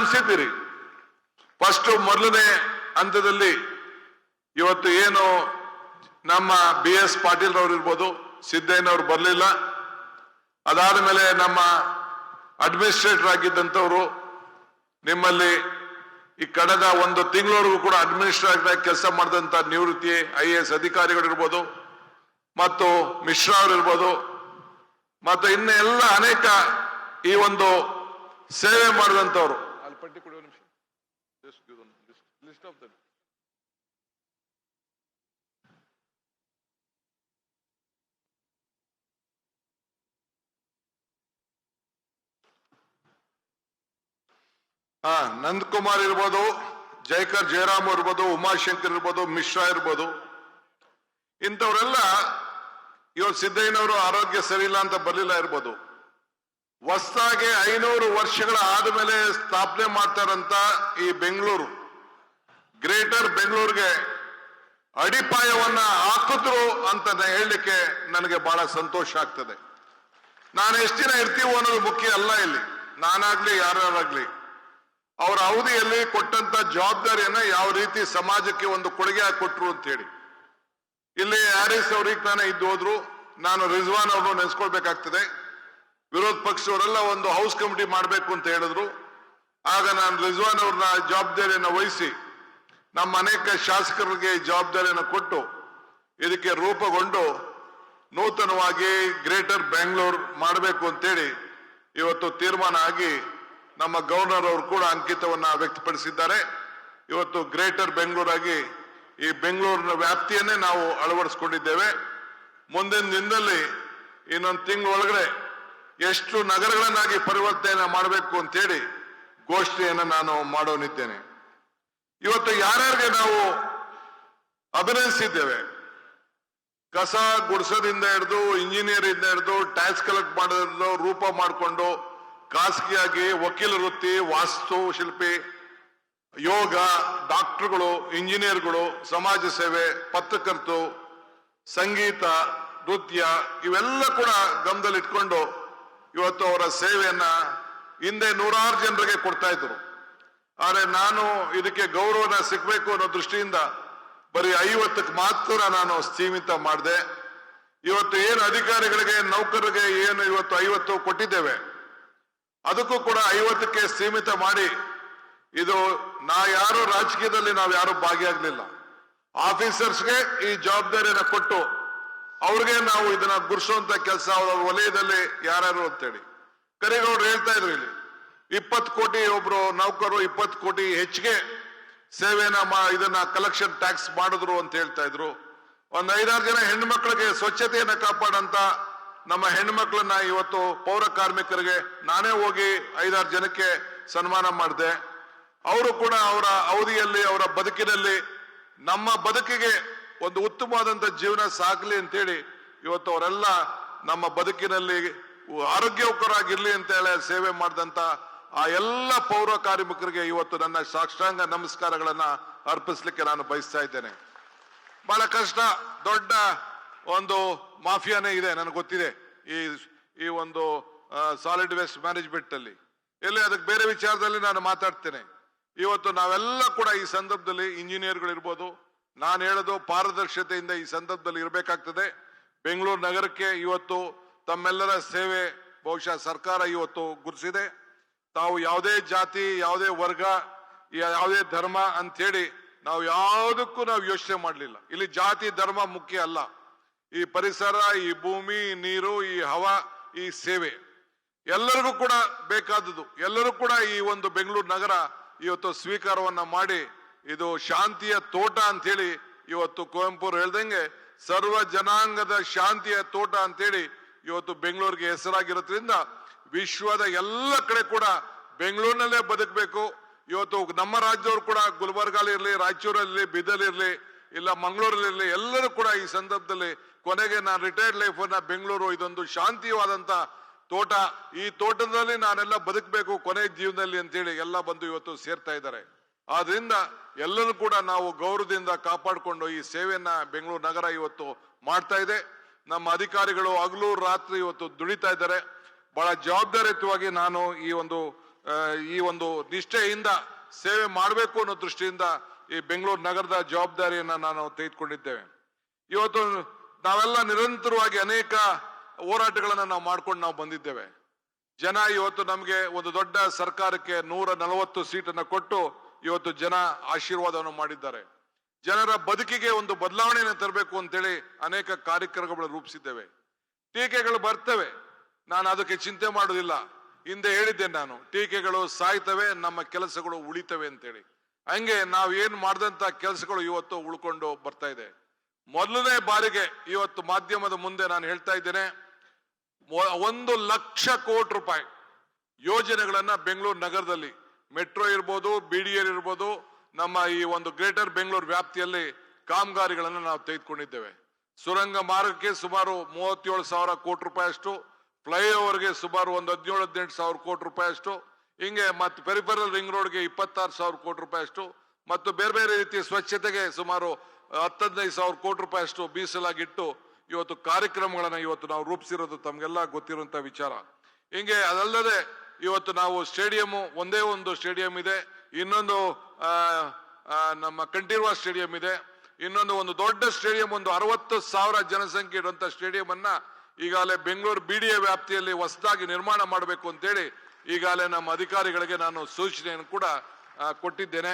ಹಂಸಿದ್ದೀರಿ first ಮೊದಲನೇ ಹಂತದಲ್ಲಿ ಇವತ್ತು ಏನು ನಮ್ಮ ಬಿ ಎಸ್ ಪಾಟೀಲ್ ರವರು ಇರ್ಬೋದು, ಸಿದ್ದಯ್ಯನವ್ರು ಬರಲಿಲ್ಲ. ಅದಾದ ಮೇಲೆ ನಮ್ಮ ಅಡ್ಮಿನಿಸ್ಟ್ರೇಟರ್ ಆಗಿದ್ದಂಥವ್ರು, ನಿಮ್ಮಲ್ಲಿ ಈ ಕಳೆದ ಒಂದು ತಿಂಗಳವರೆಗೂ ಕೂಡ ಅಡ್ಮಿನಿಸ್ಟ್ರೇಟರ್ ಕೆಲಸ ಮಾಡಿದಂತ ನಿವೃತ್ತಿ ಐ ಎ ಎಸ್ ಅಧಿಕಾರಿಗಳಿರ್ಬೋದು ಮತ್ತು ಮಿಶ್ರಾ ಅವರಿರ್ಬೋದು ಮತ್ತು ಇನ್ನು ಎಲ್ಲ ಅನೇಕ ಈ ಒಂದು ಸೇವೆ ಮಾಡಿದಂಥವ್ರು ಅಲ್ಲಿ ಪಟ್ಟಿ ಕೊಡಿ ನಿಮಿಷ ಆಫ್ ದಮ್ ಹಾ, ನಂದಕುಮಾರ್ ಇರ್ಬೋದು, ಜೈಕರ್ ಜಯರಾಮ್ ಇರ್ಬೋದು, ಉಮಾಶಂಕರ್ ಇರ್ಬೋದು, ಮಿಶ್ರಾ ಇರ್ಬೋದು. ಇಂಥವರೆಲ್ಲ ಇವತ್ತು ಸಿದ್ದಯ್ಯನವರು ಆರೋಗ್ಯ ಸರಿ ಅಂತ ಬರಲಿಲ್ಲ ಇರ್ಬೋದು. ಹೊಸದಾಗಿ ಐನೂರು ವರ್ಷಗಳ ಆದ್ಮೇಲೆ ಸ್ಥಾಪನೆ ಮಾಡ್ತಾರಂತ ಈ ಬೆಂಗಳೂರು. ಗ್ರೇಟರ್ ಬೆಂಗಳೂರಿಗೆ ಅಡಿಪಾಯವನ್ನ ಹಾಕಿದ್ರು ಅಂತ ಹೇಳಲಿಕ್ಕೆ ನನಗೆ ಬಹಳ ಸಂತೋಷ ಆಗ್ತದೆ. ನಾನು ಎಷ್ಟು ದಿನ ಇರ್ತೀವೋ ಅನ್ನೋದು ಮುಖ್ಯ ಅಲ್ಲ ಇಲ್ಲಿ. ನಾನಾಗ್ಲಿ ಯಾರಾಗ್ಲಿ ಅವರ ಅವಧಿಯಲ್ಲಿ ಕೊಟ್ಟಂತ ಜವಾಬ್ದಾರಿಯನ್ನ ಯಾವ ರೀತಿ ಸಮಾಜಕ್ಕೆ ಒಂದು ಕೊಡುಗೆ ಕೊಟ್ರು ಅಂತ ಹೇಳಿ ಇಲ್ಲಿ ಹ್ಯಾರಿಸ್ ಅವ್ರಿಗೆ ತಾನೇ ಇದ್ದು ಹೋದ್ರು. ನಾನು ರಿಜ್ವಾನ್ ಅವ್ರನ್ನ ನೆನೆಸ್ಕೊಳ್ಬೇಕಾಗ್ತದೆ. ವಿರೋಧ ಪಕ್ಷದವರೆಲ್ಲ ಒಂದು ಹೌಸ್ ಕಮಿಟಿ ಮಾಡಬೇಕು ಅಂತ ಹೇಳಿದ್ರು. ಆಗ ನಾನು ರಿಜ್ವಾನ್ ಅವ್ರನ್ನ ಜವಾಬ್ದಾರಿಯನ್ನು ವಹಿಸಿ ನಮ್ಮ ಅನೇಕ ಶಾಸಕರಿಗೆ ಜವಾಬ್ದಾರಿಯನ್ನು ಕೊಟ್ಟು ಇದಕ್ಕೆ ರೂಪುಗೊಂಡು ನೂತನವಾಗಿ ಗ್ರೇಟರ್ ಬೆಂಗಳೂರು ಮಾಡಬೇಕು ಅಂತೇಳಿ ಇವತ್ತು ತೀರ್ಮಾನ ಆಗಿ ನಮ್ಮ ಗವರ್ನರ್ ಅವರು ಕೂಡ ಅಂಕಿತವನ್ನ ವ್ಯಕ್ತಪಡಿಸಿದ್ದಾರೆ. ಇವತ್ತು ಗ್ರೇಟರ್ ಬೆಂಗಳೂರಾಗಿ ಈ ಬೆಂಗಳೂರಿನ ವ್ಯಾಪ್ತಿಯನ್ನೇ ನಾವು ಅಳವಡಿಸ್ಕೊಂಡಿದ್ದೇವೆ. ಮುಂದಿನ ದಿನದಲ್ಲಿ ಇನ್ನೊಂದು ತಿಂಗಳ ಒಳಗಡೆ ಎಷ್ಟು ನಗರಗಳನ್ನಾಗಿ ಪರಿವರ್ತನೆ ಮಾಡಬೇಕು ಅಂತೇಳಿ ಗೋಷ್ಠಿಯನ್ನು ನಾನು ಮಾಡೋನಿದ್ದೇನೆ ಇವತ್ತು ಯಾರ್ಯಾರಿಗೆ ನಾವು ಅಭಿನಯಿಸಿದ್ದೇವೆ ಕಸ ಗುಡಿಸೋದಿಂದ ಹಿಡಿದು ಇಂಜಿನಿಯರ್ ಇಂದ ಹಿಡಿದು ಟ್ಯಾಕ್ಸ್ ಕಲೆಕ್ಟ್ ಮಾಡೋದ್ರಿಂದ ರೂಪ ಮಾಡಿಕೊಂಡು, ಖಾಸಗಿಯಾಗಿ ವಕೀಲ ವೃತ್ತಿ, ವಾಸ್ತು ಶಿಲ್ಪಿ, ಯೋಗ, ಡಾಕ್ಟರ್ಗಳು ಇಂಜಿನಿಯರ್ಗಳು ಸಮಾಜ ಸೇವೆ ಪತ್ರಕರ್ತು ಸಂಗೀತ, ನೃತ್ಯ, ಇವೆಲ್ಲ ಕೂಡ ಗಮನದಲ್ಲಿಟ್ಕೊಂಡು ಇವತ್ತು ಅವರ ಸೇವೆಯನ್ನ ಹಿಂದೆ ನೂರಾರು ಜನರಿಗೆ ಕೊಡ್ತಾ ಇದ್ರು. ಆದ್ರೆ ನಾನು ಇದಕ್ಕೆ ಗೌರವನ ಸಿಗ್ಬೇಕು ಅನ್ನೋ ದೃಷ್ಟಿಯಿಂದ ಬರೀ ಐವತ್ತಕ್ಕೆ ಮಾತ್ರ ನಾನು ಸೀಮಿತ ಮಾಡಿದೆ. ಇವತ್ತು ಏನು ಅಧಿಕಾರಿಗಳಿಗೆ, ನೌಕರರಿಗೆ ಏನು ಇವತ್ತು ಐವತ್ತು ಕೊಟ್ಟಿದ್ದೇವೆ, ಅದಕ್ಕೂ ಕೂಡ ಐವತ್ತಕ್ಕೆ ಸೀಮಿತ ಮಾಡಿ. ಇದು ನಾ ಯಾರು ರಾಜಕೀಯದಲ್ಲಿ ನಾವು ಯಾರು ಭಾಗಿಯಾಗಲಿಲ್ಲ ಆಫೀಸರ್ಸ್ಗೆ ಈ ಜವಾಬ್ದಾರಿಯನ್ನ ಕೊಟ್ಟು ಅವ್ರಿಗೆ ನಾವು ಇದನ್ನ ಗುರ್ಸುವಂತ ಕೆಲಸ ಅವರ ವಲಯದಲ್ಲಿ ಯಾರ್ಯಾರು ಅಂತೇಳಿ. ಕರಿಗೌಡರು ಹೇಳ್ತಾ ಇದ್ರು ಇಲ್ಲಿ. ಇಪ್ಪತ್ತು ಕೋಟಿ ಒಬ್ರು ನೌಕರು ಇಪ್ಪತ್ತು ಕೋಟಿ ಹೆಚ್ಚಿಗೆ ಸೇವೆನ ಇದನ್ನ ಕಲೆಕ್ಷನ್ ಟ್ಯಾಕ್ಸ್ ಮಾಡಿದ್ರು ಅಂತ ಹೇಳ್ತಾ ಇದ್ರು. ಒಂದ್ ಐದಾರು ಜನ ಹೆಣ್ಮಕ್ಳಿಗೆ ಸ್ವಚ್ಛತೆಯನ್ನ ಕಾಪಾಡಂತ ನಮ್ಮ ಹೆಣ್ಮಕ್ಳನ್ನ ಇವತ್ತು ಪೌರ ಕಾರ್ಮಿಕರಿಗೆ ನಾನೇ ಹೋಗಿ ಐದಾರು ಜನಕ್ಕೆ ಸನ್ಮಾನ ಮಾಡಿದೆ. ಅವರು ಕೂಡ ಅವರ ಅವಧಿಯಲ್ಲಿ, ಅವರ ಬದುಕಿನಲ್ಲಿ ನಮ್ಮ ಬದುಕಿಗೆ ಒಂದು ಉತ್ತಮವಾದಂತ ಜೀವನ ಸಾಕಲಿ ಅಂತೇಳಿ ಇವತ್ತು ಅವರೆಲ್ಲ ನಮ್ಮ ಬದುಕಿನಲ್ಲಿ ಆರೋಗ್ಯಕರಾಗಿರ್ಲಿ ಅಂತ ಹೇಳಿ ಸೇವೆ ಮಾಡಿದಂತ ಆ ಎಲ್ಲ ಪೌರ ಕಾರ್ಮಿಕರಿಗೆ ಇವತ್ತು ನನ್ನ ಸಾಕ್ಷಾಂಗ ನಮಸ್ಕಾರಗಳನ್ನ ಅರ್ಪಿಸ್ಲಿಕ್ಕೆ ನಾನು ಬಯಸ್ತಾ ಇದ್ದೇನೆ. ಬಹಳ ಕಷ್ಟ, ದೊಡ್ಡ ಒಂದು ಮಾಫಿಯಾನೇ ಇದೆ, ನನಗೆ ಗೊತ್ತಿದೆ. ಈ ಈ ಒಂದು ಸಾಲಿಡ್ ವೇಸ್ಟ್ ಮ್ಯಾನೇಜ್ಮೆಂಟ್ ಅಲ್ಲಿ. ಎಲ್ಲಿ ಅದಕ್ಕೆ ಬೇರೆ ವಿಚಾರದಲ್ಲಿ ನಾನು ಮಾತಾಡ್ತೇನೆ. ಇವತ್ತು ನಾವೆಲ್ಲ ಕೂಡ ಈ ಸಂದರ್ಭದಲ್ಲಿ ಇಂಜಿನಿಯರ್ಗಳು ಇರ್ಬೋದು ನಾನು ಹೇಳೋದು ಪಾರದರ್ಶತೆಯಿಂದ ಈ ಸಂದರ್ಭದಲ್ಲಿ ಇರಬೇಕಾಗ್ತದೆ. ಬೆಂಗಳೂರು ನಗರಕ್ಕೆ ಇವತ್ತು ತಮ್ಮೆಲ್ಲರ ಸೇವೆ ಬಹುಶಃ ಸರ್ಕಾರ ಇವತ್ತು ಗುರುಸಿದೆ ತಾವು ಯಾವುದೇ ಜಾತಿ, ಯಾವುದೇ ವರ್ಗ, ಯಾವುದೇ ಧರ್ಮ ಅಂಥೇಳಿ ನಾವು ಯಾವುದಕ್ಕೂ ನಾವು ಯೋಚನೆ ಮಾಡಲಿಲ್ಲ. ಇಲ್ಲಿ ಜಾತಿ, ಧರ್ಮ ಮುಖ್ಯ ಅಲ್ಲ. ಈ ಪರಿಸರ, ಈ ಭೂಮಿ ನೀರು, ಈ ಹವಾ, ಈ ಸೇವೆ ಎಲ್ಲರಿಗೂ ಕೂಡ ಬೇಕಾದದ್ದು. ಎಲ್ಲರೂ ಕೂಡ ಈ ಒಂದು ಬೆಂಗಳೂರು ನಗರ ಇವತ್ತು ಸ್ವೀಕಾರವನ್ನ ಮಾಡಿ, ಇದು ಶಾಂತಿಯ ತೋಟ ಅಂತೇಳಿ ಇವತ್ತು ಕುವೆಂಪು ಹೇಳ್ದಂಗೆ ಸರ್ವ ಜನಾಂಗದ ಶಾಂತಿಯ ತೋಟ ಅಂತೇಳಿ ಇವತ್ತು ಬೆಂಗಳೂರಿಗೆ ಹೆಸರಾಗಿರೋದ್ರಿಂದ ವಿಶ್ವದ ಎಲ್ಲ ಕಡೆ ಕೂಡ ಬೆಂಗಳೂರಿನಲ್ಲೇ ಬದುಕಬೇಕು. ಇವತ್ತು ನಮ್ಮ ರಾಜ್ಯದವರು ಕೂಡ ಗುಲ್ಬರ್ಗಾಲಿರ್ಲಿ ರಾಯಚೂರಲ್ಲಿ ಇರಲಿ ಇಲ್ಲ ಮಂಗಳೂರಲ್ಲಿರ್ಲಿ ಎಲ್ಲರೂ ಕೂಡ ಈ ಸಂದರ್ಭದಲ್ಲಿ ಕೊನೆಗೆ ನಾನು ರಿಟೈರ್ಡ್ ಲೈಫ್ನ ಬೆಂಗಳೂರು, ಇದೊಂದು ಶಾಂತಿವಾದಂತ ತೋಟ. ಈ ತೋಟದಲ್ಲಿ ನಾನೆಲ್ಲ ಬದುಕಬೇಕು ಕೊನೆ ಜೀವನದಲ್ಲಿ ಅಂತೇಳಿ ಎಲ್ಲ ಬಂದು ಇವತ್ತು ಸೇರ್ತಾ ಇದ್ದಾರೆ. ಆದ್ರಿಂದ ಎಲ್ಲರೂ ಕೂಡ ನಾವು ಗೌರವದಿಂದ ಕಾಪಾಡಿಕೊಂಡು ಈ ಸೇವೆಯನ್ನ ಬೆಂಗಳೂರು ನಗರ ಇವತ್ತು ಮಾಡ್ತಾ ಇದೆ. ನಮ್ಮ ಅಧಿಕಾರಿಗಳು ಹಗಲು ರಾತ್ರಿ ಇವತ್ತು ದುಡಿತಾ ಇದ್ದಾರೆ. ಬಹಳ ಜವಾಬ್ದಾರಿಯುತವಾಗಿ ನಾನು ಈ ಒಂದು ಈ ಒಂದು ನಿಷ್ಠೆಯಿಂದ ಸೇವೆ ಮಾಡಬೇಕು ಅನ್ನೋ ದೃಷ್ಟಿಯಿಂದ ಈ ಬೆಂಗಳೂರು ನಗರದ ಜವಾಬ್ದಾರಿಯನ್ನ ನಾನು ತೆಗೆದುಕೊಂಡಿದ್ದೇವೆ. ಇವತ್ತು ನಾವೆಲ್ಲ ನಿರಂತರವಾಗಿ ಅನೇಕ ಹೋರಾಟಗಳನ್ನು ನಾವು ಮಾಡ್ಕೊಂಡು ನಾವು ಬಂದಿದ್ದೇವೆ. ಜನ ಇವತ್ತು ನಮಗೆ ಒಂದು ದೊಡ್ಡ ಸರ್ಕಾರಕ್ಕೆ ನೂರ ನಲವತ್ತು ಸೀಟನ್ನು ಕೊಟ್ಟು ಇವತ್ತು ಜನ ಆಶೀರ್ವಾದವನ್ನು ಮಾಡಿದ್ದಾರೆ. ಜನರ ಬದುಕಿಗೆ ಒಂದು ಬದಲಾವಣೆಯನ್ನು ತರಬೇಕು ಅಂತೇಳಿ ಅನೇಕ ಕಾರ್ಯಕ್ರಮಗಳು ರೂಪಿಸಿದ್ದೇವೆ. ಟೀಕೆಗಳು ಬರ್ತವೆ. ನಾನು ಅದಕ್ಕೆ ಚಿಂತೆ ಮಾಡೋದಿಲ್ಲ ಹಿಂದೆ ಹೇಳಿದ್ದೆ ನಾನು, ಟೀಕೆಗಳು ಸಾಯ್ತವೆ, ನಮ್ಮ ಕೆಲಸಗಳು ಉಳಿತವೆ ಅಂತೇಳಿ. ಹಂಗೆ ನಾವು ಏನ್ ಮಾಡಿದಂತ ಕೆಲಸಗಳು ಇವತ್ತು ಉಳ್ಕೊಂಡು ಬರ್ತಾ ಇದೆ. ಮೊದಲನೇ ಬಾರಿಗೆ ಇವತ್ತು ಮಾಧ್ಯಮದ ಮುಂದೆ ನಾನು ಹೇಳ್ತಾ ಇದ್ದೇನೆ ಒಂದು ಲಕ್ಷ ಕೋಟಿ ರೂಪಾಯಿ ಯೋಜನೆಗಳನ್ನ ಬೆಂಗಳೂರು ನಗರದಲ್ಲಿ, ಮೆಟ್ರೋ ಇರ್ಬೋದು ಬಿ ಡಿ ಇರ್ಬೋದು, ನಮ್ಮ ಈ ಒಂದು ಗ್ರೇಟರ್ ಬೆಂಗಳೂರು ವ್ಯಾಪ್ತಿಯಲ್ಲಿ ಕಾಮಗಾರಿಗಳನ್ನು ನಾವು ತೆಗೆದುಕೊಂಡಿದ್ದೇವೆ. ಸುರಂಗ ಮಾರ್ಗಕ್ಕೆ ಸುಮಾರು ಮೂವತ್ತೇಳು ಸಾವಿರ ಕೋಟಿ ರೂಪಾಯಿ ಅಷ್ಟು ಫ್ಲೈಓವರ್ಗೆ ಸುಮಾರು ಒಂದು ಹದಿನೇಳು, ಹದಿನೆಂಟು ಸಾವಿರ ಕೋಟಿ ರೂಪಾಯಿ ಅಷ್ಟು. ಹಿಂಗೆ ಮತ್ತು ಪೆರಿಫೆರಲ್ ರಿಂಗ್ ರೋಡ್ಗೆ ಇಪ್ಪತ್ತಾರು ಸಾವಿರ ಕೋಟಿ ರೂಪಾಯಿ ಅಷ್ಟು. ಮತ್ತು ಬೇರೆ ಬೇರೆ ರೀತಿಯ ಸ್ವಚ್ಛತೆಗೆ ಸುಮಾರು ಹತ್ತು ಹದಿನೈದು ಸಾವಿರ ಕೋಟಿ ರೂಪಾಯಿ ಅಷ್ಟು ಮೀಸಲಾಗಿಟ್ಟು ಇವತ್ತು ಕಾರ್ಯಕ್ರಮಗಳನ್ನು ಇವತ್ತು ನಾವು ರೂಪಿಸಿರೋದು ತಮಗೆಲ್ಲ ಗೊತ್ತಿರುವಂತ ವಿಚಾರ. ಹಿಂಗೆ ಅದಲ್ಲದೆ ಇವತ್ತು ನಾವು ಸ್ಟೇಡಿಯಂ ಒಂದೇ ಒಂದು ಸ್ಟೇಡಿಯಂ ಇದೆ. ಇನ್ನೊಂದು ನಮ್ಮ ಕಂಠೀರ್ವ ಸ್ಟೇಡಿಯಂ ಇದೆ. ಇನ್ನೊಂದು ಒಂದು ದೊಡ್ಡ ಸ್ಟೇಡಿಯಂ, ಒಂದು ಅರವತ್ತು ಸಾವಿರ ಜನಸಂಖ್ಯೆ ಇರುವಂತ ಸ್ಟೇಡಿಯಂ ಅನ್ನ ಈಗಾಗಲೇ ಬೆಂಗಳೂರು ಬಿಡಿಎ ವ್ಯಾಪ್ತಿಯಲ್ಲಿ ಹೊಸದಾಗಿ ನಿರ್ಮಾಣ ಮಾಡಬೇಕು ಅಂತೇಳಿ ಈಗಾಗಲೇ ನಮ್ಮ ಅಧಿಕಾರಿಗಳಿಗೆ ನಾನು ಸೂಚನೆಯನ್ನು ಕೂಡ ಕೊಟ್ಟಿದ್ದೇನೆ.